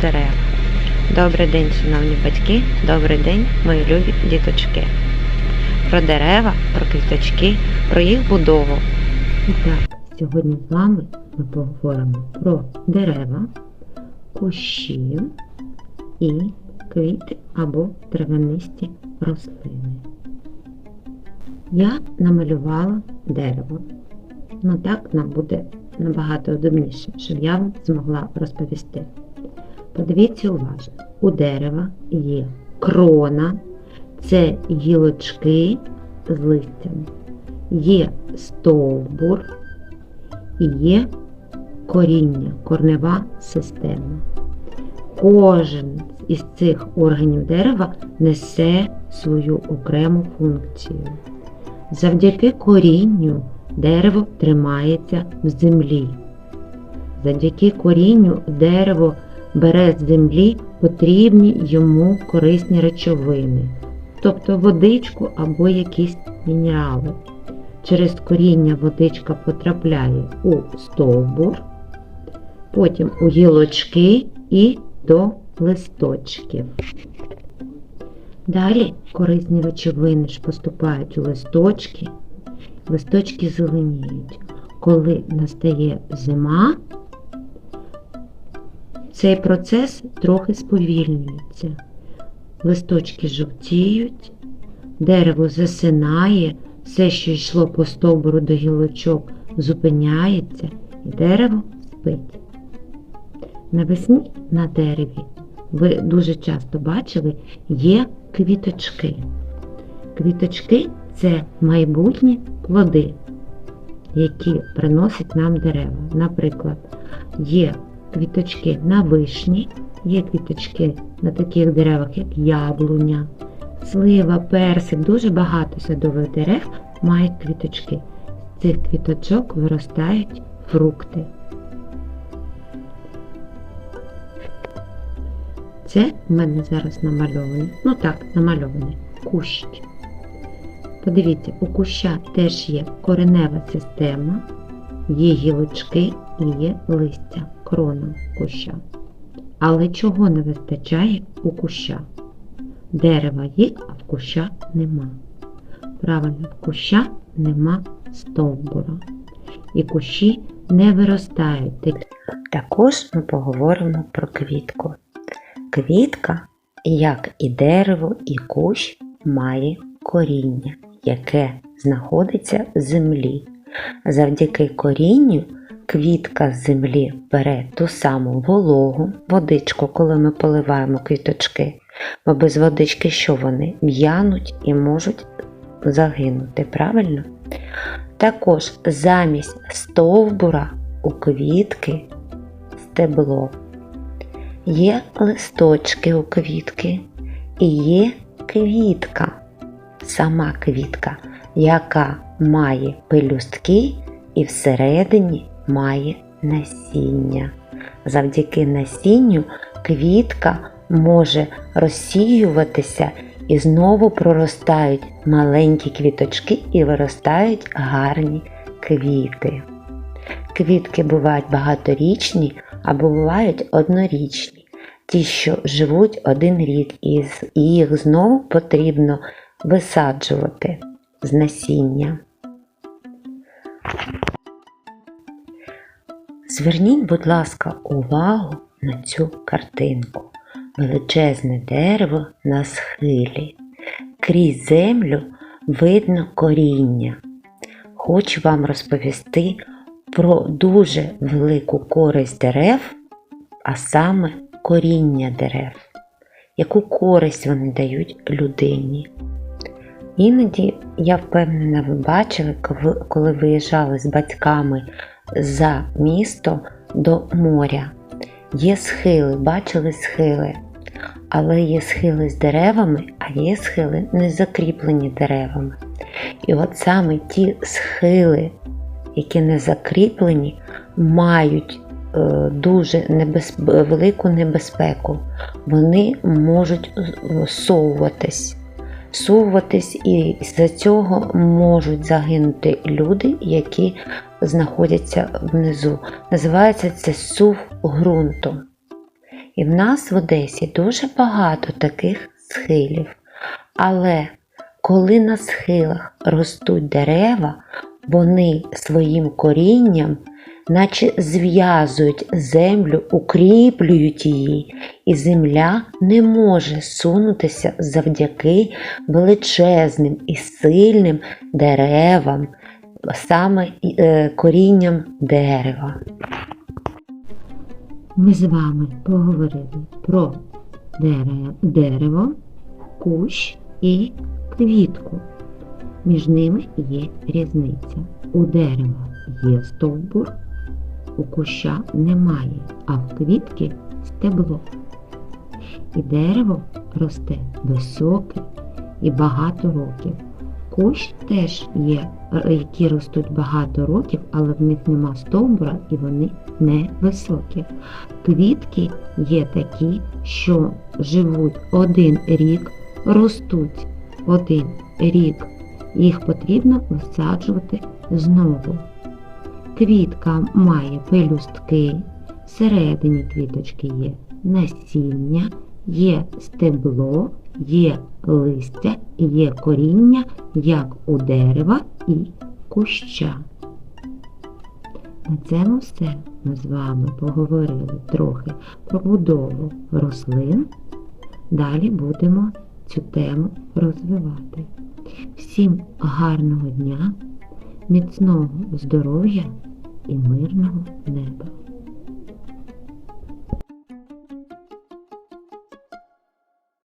дерева. Добрий день, шановні батьки, добрий день, мої любі діточки. Про дерева, про квіточки, про їх будову. І так, сьогодні з вами ми поговоримо про дерева, кущі і квіти або травянисті рослини. Я намалювала дерево. Ну так нам буде набагато удобніше, щоб я вам змогла розповісти. Подивіться уважно, у дерева є крона, це гілочки з листям, є стовбур і є коріння, корнева система. Кожен із цих органів дерева несе свою окрему функцію. Завдяки корінню дерево тримається в землі. Завдяки корінню дерево бере з землі потрібні йому корисні речовини, тобто водичку або якісь мінерали. Через коріння водичка потрапляє у стовбур, потім у гілочки і до листочків. Далі корисні речовини ж поступають у листочки, листочки зеленіють. Коли настає зима, цей процес трохи сповільнюється. Листочки жовтіють, дерево засинає, все, що йшло по стовбуру до гілочок, зупиняється і дерево спить. Навесні на дереві ви дуже часто бачили, є квіточки. Квіточки це майбутні плоди, які приносять нам дерева. Наприклад, є квіточки на вишні, є квіточки на таких деревах, як яблуня, слива, персик, дуже багато садових дерев мають квіточки. З цих квіточок виростають фрукти. Це в мене зараз намальований, ну так, намальований кущ. Подивіться, у куща теж є коренева система, є гілочки і є листя, крона куща. Але чого не вистачає у куща? Дерева є, а в куща нема. Правильно, в куща нема стовбура. І кущі не виростають. Також ми поговоримо про квітку. Квітка, як і дерево, і кущ, має коріння, яке знаходиться в землі. Завдяки корінню квітка з землі бере ту саму вологу, водичку, коли ми поливаємо квіточки, бо без водички що вони в'януть і можуть загинути, правильно? Також замість стовбура у квітки стебло. Є листочки у квітки і є квітка, сама квітка, яка має пелюстки і всередині має насіння. Завдяки насінню квітка може розсіюватися і знову проростають маленькі квіточки і виростають гарні квіти. Квітки бувають багаторічні або бувають однорічні, ті, що живуть один рік, і їх знову потрібно висаджувати з насіння. Зверніть, будь ласка, увагу на цю картинку. Величезне дерево на схилі. Крізь землю видно коріння. Хочу вам розповісти про дуже велику користь дерев, а саме коріння дерев, яку користь вони дають людині. Іноді, я впевнена, ви бачили, коли виїжджали з батьками за місто до моря. Є схили, бачили схили, але є схили з деревами, а є схили не закріплені деревами. І от саме ті схили, які не закріплені, мають е, дуже небез... велику небезпеку. Вони можуть совуватись. Суватись і з-за цього можуть загинути люди, які знаходяться внизу. Називається це сув ґрунту. І в нас в Одесі дуже багато таких схилів. Але коли на схилах ростуть дерева, вони своїм корінням наче зв'язують землю, укріплюють її, і земля не може сунутися завдяки величезним і сильним деревам, саме е, корінням дерева. Ми з вами поговорили про дерево, дерево кущ і квітку. Між ними є різниця. У дерева є стовбур, у куща немає, а в квітки стебло. І дерево росте високе і багато років. Кущ теж є, е, які ростуть багато років, але в них нема стовбура і вони не високі. Квітки є такі, що живуть один рік, ростуть один рік. Їх потрібно висаджувати знову. Квітка має пелюстки, всередині квіточки є насіння, є стебло, є листя, є коріння, як у дерева і куща. На цьому все ми з вами поговорили трохи про будову рослин. Далі будемо цю тему розвивати. Всім гарного дня, міцного здоров'я і мирного неба!